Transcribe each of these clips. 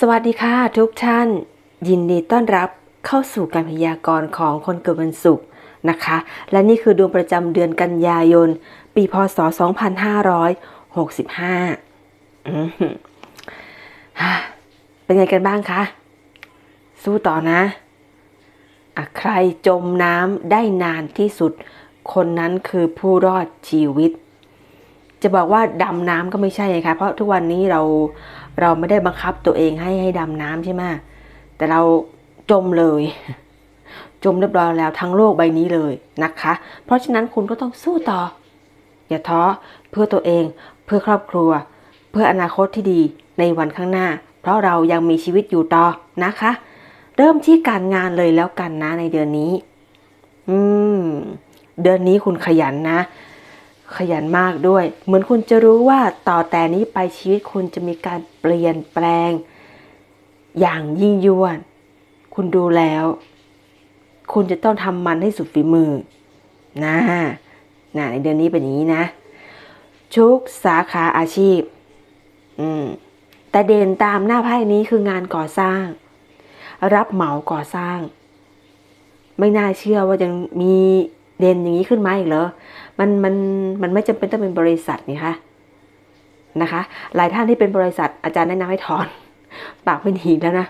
สวัสดีค่ะทุกท่าน ยินดีต้อนรับเข้าสู่การพยากรณ์ของคนเกิดวันศุกร์นะคะ และนี่คือดวงประจำเดือนกันยายน ปีพศ 2565อืมฮ่าเป็นไงกันบ้างคะ สู้ต่อนะอะใครจมน้ำได้นานที่สุด คนนั้นคือผู้รอดชีวิต จะบอกว่าดำน้ำก็ไม่ใช่ไงคะเพราะทุกวันนี้เรา เราไม่ได้บังคับตัวเองให้ให้ดำน้ำใช่ไหมแต่เราจมเลย จมเรียบร้อยแล้วทั้งโลกใบนี้เลยนะคะ เพราะฉะนั้นคุณก็ต้องสู้ต่อ อย่าท้อเพื่อตัวเองเพื่อครอบครัว เพื่ออนาคตที่ดีในวันข้างหน้า เพราะเรายังมีชีวิตอยู่ต่อนะคะ เริ่มที่การงานเลยแล้วกันนะในเดือนนี้ อืม เดือนนี้คุณขยันนะ ขยันมากด้วย เหมือนคุณจะรู้ว่าต่อแต่นี้ไปชีวิตคุณจะมีการเปลี่ยนแปลง อย่างยิ่งยวดคุณดูแล้ว คุณจะต้องทำมันให้สุดฝีมือ นะนะในเดือนนี้เป็นอย่างนี้นะ ชุกสาขาอาชีพ อืม แต่เด่นตามหน้าไพ่นี้คืองานก่อสร้าง รับเหมาก่อสร้าง ไม่น่าเชื่อว่ายังมี เด่นอย่างนี้ขึ้นมาอีกเหรอ มันมันมันไม่จำเป็นต้องเป็นบริษัทนี่คะนะคะ หลายท่านที่เป็นบริษัทอาจารย์แนะนำให้ถอน ปากไม่ดีแล้วนะ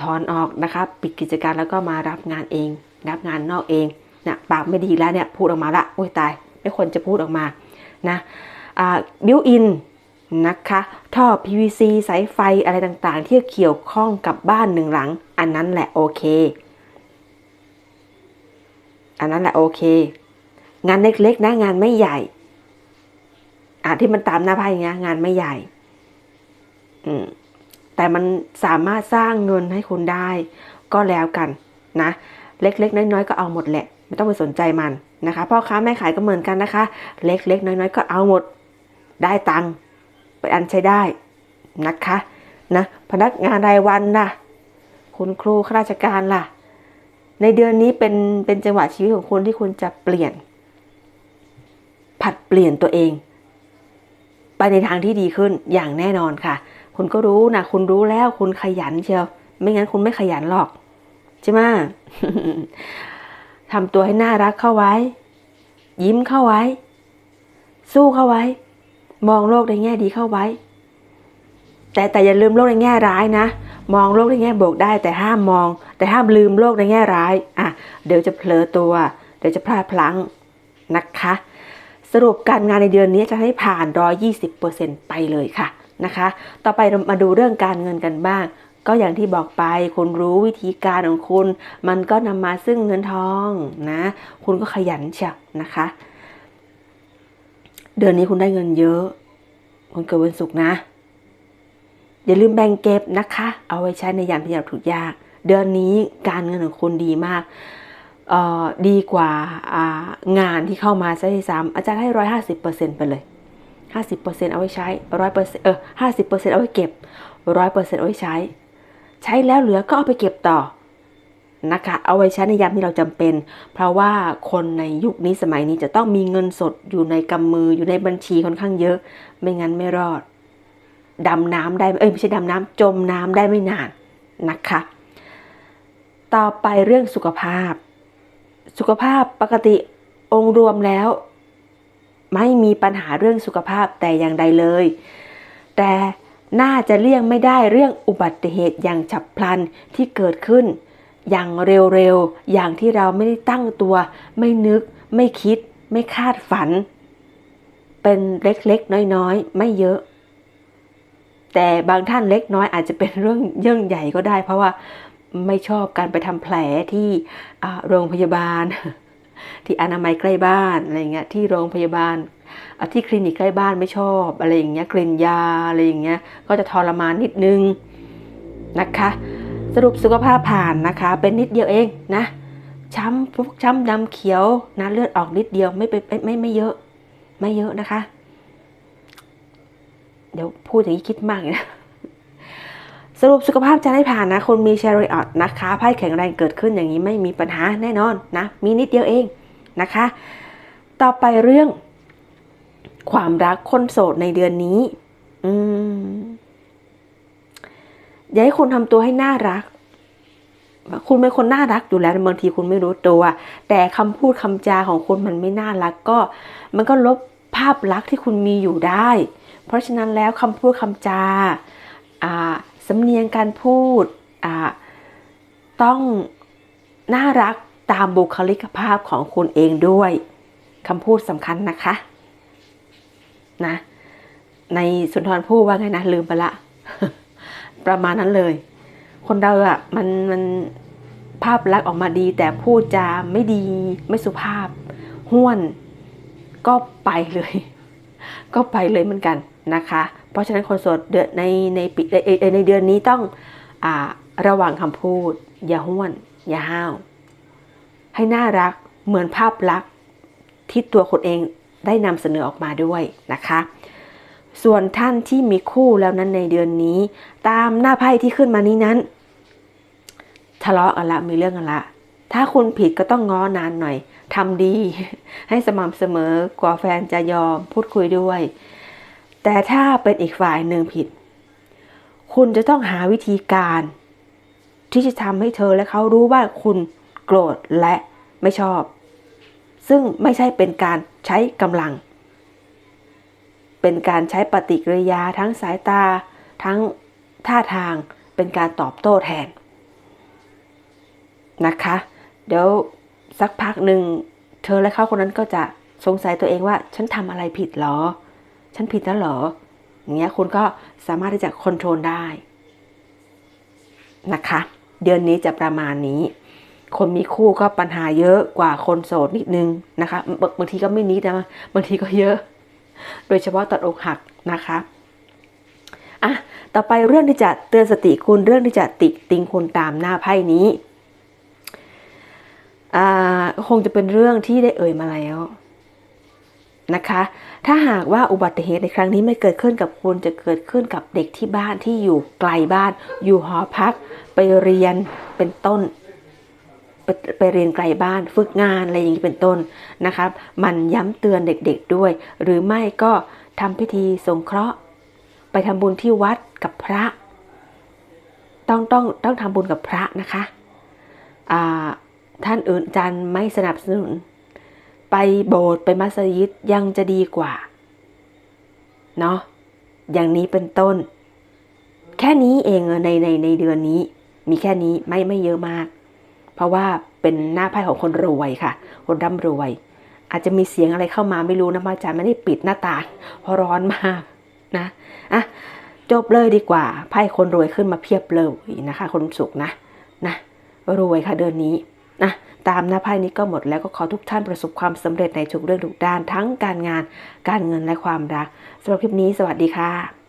ถอนออกนะคะ ปิดกิจการแล้วก็มารับงานเอง รับงานนอกเองนะปากไม่ดีแล้วเนี่ยพูดออกมาละโอ้ยตาย ไม่ควรจะพูดออกมานะบิวอินนะคะท่อ PVC สายไฟอะไรต่างๆ ที่เกี่ยวข้องกับบ้านหนึ่งหลัง อันนั้นแหละโอเค อันนั้นแหละโอเค งานเล็กๆนะงานไม่ใหญ่อะที่มันตามหน้าไพ่เงี้ยงานไม่ใหญ่ อืม แต่มันสามารถสร้างเงินให้คุณได้ ก็แล้วกันนะ เล็กๆ น้อยๆ ก็เอาหมดแหละ ไม่ต้องไปสนใจมันนะคะพ่อค้าแม่ขายก็เหมือนกันนะคะ เล็กๆ น้อยๆ ก็เอาหมด ได้ตังค์ไปอันใช้ได้นะคะนะพนักงานรายวันล่ะ คุณครูข้าราชการล่ะ ในเดือนนี้เป็นเป็นจังหวะชีวิตของคุณที่คุณจะเปลี่ยน ผัดเปลี่ยนตัวเอง ไปในทางที่ดีขึ้นอย่างแน่นอนค่ะ คุณก็รู้นะคุณรู้แล้วคุณขยันเชียว ไม่งั้นคุณไม่ขยันหรอกใช่ไหมทำตัวให้น่ารักเข้าไว้ ยิ้มเข้าไว้ สู้เข้าไว้ มองโลกในแง่ดีเข้าไว้ แต่แต่อย่าลืมโลกในแง่ร้ายนะ มองโลกในแง่บวกได้แต่ห้ามมอง แต่ห้ามลืมโลกในแง่ร้ายอะเดี๋ยวจะเผลอตัว เดี๋ยวจะพลาดพลั้งนะคะ สรุปการงานในเดือนนี้จะให้ผ่าน 120%ไปเลยค่ะนะคะ ต่อไปเรามาดูเรื่องการเงินกันบ้าง ก็อย่างที่บอกไปคุณรู้วิธีการของคุณ มันก็นำมาซึ่งเงินทองนะ คุณก็ขยันเชียนะคะ เดือนนี้คุณได้เงินเยอะ คุณเกิดวันศุกร์นะ อย่าลืมแบ่งเก็บนะคะ เอาไว้ใช้ในยามที่เราถูกยาก เดือนนี้การเงินของคุณดีมากเออดีกว่างานที่เข้ามาซะทีซ้ำอาจารย์ให้ร้อยห้าสิบเปอร์เซ็นต์ไปเลยห้าสิบเปอร์เซ็นต์เอาไว้ใช้ร้อยเปอร์เซ็นต์เออห้าสิบเปอร์เซ็นต์เอาไว้เก็บร้อยเปอร์เซ็นต์เอาไว้ใช้ ใช้แล้วเหลือก็เอาไปเก็บต่อนะคะ เอาไว้ใช้ในยามที่เราจำเป็น เพราะว่าคนในยุคนี้สมัยนี้จะต้องมีเงินสดอยู่ในกำมืออยู่ในบัญชีค่อนข้างเยอะ ไม่งั้นไม่รอดดำน้ำได้เอ้ยไม่ใช่ดำน้ำจมน้ำได้ไม่นานนะคะ ต่อไปเรื่องสุขภาพ สุขภาพปกติองค์รวมแล้ว ไม่มีปัญหาเรื่องสุขภาพแต่อย่างใดเลย แต่น่าจะเลี่ยงไม่ได้เรื่องอุบัติเหตุอย่างฉับพลันที่เกิดขึ้น อย่างเร็วๆ อย่างที่เราไม่ได้ตั้งตัว ไม่นึก ไม่คิด ไม่คาดฝัน เป็นเล็กๆ น้อยๆ ไม่เยอะ แต่บางท่านเล็กน้อยอาจจะเป็นเรื่องเยื่องใหญ่ก็ได้ เพราะว่า ไม่ชอบการไปทำแผลที่โรงพยาบาล ที่อนามัยใกล้บ้านอะไรเงี้ยที่โรงพยาบาลที่คลินิกใกล้บ้านไม่ชอบอะไรอย่างเงี้ยกลิ่นยาอะไรอย่างเงี้ยก็จะทรมานนิดนึงนะคะ สรุปสุขภาพผ่านนะคะ เป็นนิดเดียวเองนะช้ำพวกช้ำดำเขียวนะเลือดออกนิดเดียวไม่ไปไม่ไม่ไม่เยอะ ไม่เยอะนะคะ เดี๋ยวพูดอย่างนี้คิดมากเลยนะ สรุปสุขภาพจะได้ผ่านนะ คนมี c h a r i o t นะคะไพ่แข็งแรงเกิดขึ้นอย่างนี้ไม่มีปัญหาแน่นอนนะ มีนิดเดียวเองนะคะ ต่อไปเรื่อง ความรักคนโสดในเดือนนี้ อืมอย่าให้คุณทำตัวให้น่ารัก คุณเป็นคนน่ารักอยู่แล้วบางทีคุณไม่รู้ตัว แต่คำพูดคำจาของคุณมันไม่น่ารักก็ มันก็ลบภาพลักษณ์ที่คุณมีอยู่ได้ เพราะฉะนั้นแล้วคำพูดคำจาอ่า สำเนียงการพูดต้องน่ารักตามบุคลิกภาพของคุณเองด้วยคำพูดสำคัญนะคะนะในสุนทรภู่ว่าไงนะลืมไปละ ประมาณนั้นเลย คนเราอะมันมันภาพลักษณ์ออกมาดี แต่พูดจาไม่ดีไม่สุภาพห้วน ก็ไปเลย ก็ไปเลยเหมือนกันนะคะ เพราะฉะนั้นคนโสดเดือนในในปีในเดือนนี้ต้องอ่าระวังคำพูด อย่าห้วน อย่าห้าว ให้น่ารักเหมือนภาพลักษณ์ที่ตัวคนเองได้นำเสนอออกมาด้วยนะคะ ส่วนท่านที่มีคู่แล้วนั้นในเดือนนี้ ตามหน้าไพ่ที่ขึ้นมานี้นั้น ทะเลาะกันละมีเรื่องกันละ ถ้าคุณผิดก็ต้องง้อนานหน่อยทำดี ให้สม่ำเสมอกว่าแฟนจะยอมพูดคุยด้วย แต่ถ้าเป็นอีกฝ่ายหนึ่งผิด คุณจะต้องหาวิธีการ ที่จะทำให้เธอและเขารู้ว่าคุณโกรธและไม่ชอบ ซึ่งไม่ใช่เป็นการใช้กำลัง เป็นการใช้ปฏิกิริยาทั้งสายตา ทั้งท่าทางเป็นการตอบโต้แทน นะคะ เดี๋ยวสักพักหนึ่ง เธอและเขาคนนั้นก็จะสงสัยตัวเองว่า ฉันทำอะไรผิดหรอ ฉันผิดแล้วเหรอ อย่างเงี้ยคุณก็สามารถที่จะคอนโทรลได้นะคะ เดือนนี้จะประมาณนี้ คนมีคู่ก็ปัญหาเยอะกว่าคนโสดนิดนึงนะคะบางบางทีก็ไม่นิดนะบางทีก็เยอะ โดยเฉพาะตอนอกหักนะคะอะต่อไปเรื่องที่จะเตือนสติคุณเรื่องที่จะติติงคุณตามหน้าไพ่นี้อ่าคงจะเป็นเรื่องที่ได้เอ่ยมาแล้ว นะคะ ถ้าหากว่าอุบัติเหตุในครั้งนี้ไม่เกิดขึ้นกับคุณจะเกิดขึ้นกับเด็กที่บ้านที่อยู่ไกลบ้าน อยู่หอพัก ไปเรียนเป็นต้นไปไปเรียนไกลบ้านฝึกงานอะไรอย่างนี้เป็นต้นนะครับ มันย้ำเตือนเด็กๆด้วย หรือไม่ก็ทำพิธีสงเคราะห์ ไปทำบุญที่วัดกับพระ ต้องต้องต้องทำบุญกับพระนะคะท่านอื่นจารย์ไม่สนับสนุน ไปโบสถ์ไปมัสยิดยังจะดีกว่า เนาะอย่างนี้เป็นต้น แค่นี้เองในในในเดือนนี้ มีแค่นี้ไม่ไม่เยอะมาก เพราะว่าเป็นหน้าไพ่ของคนรวยค่ะ คนร่ำรวย อาจจะมีเสียงอะไรเข้ามาไม่รู้นะอาจารย์ไม่ได้ปิดหน้าต่างเพราะร้อนมากนะอะจบเลยดีกว่าไพ่คนรวยขึ้นมาเพียบเลยนะคะ คนสุขนะนะรวยค่ะเดือนนี้นะ ตามหน้าไพ่นี้ก็หมดแล้วก็ขอทุกท่านประสบความสำเร็จในทุกเรื่องทุกด้านทั้งการงาน การเงินและความรักสำหรับคลิปนี้สวัสดีค่ะ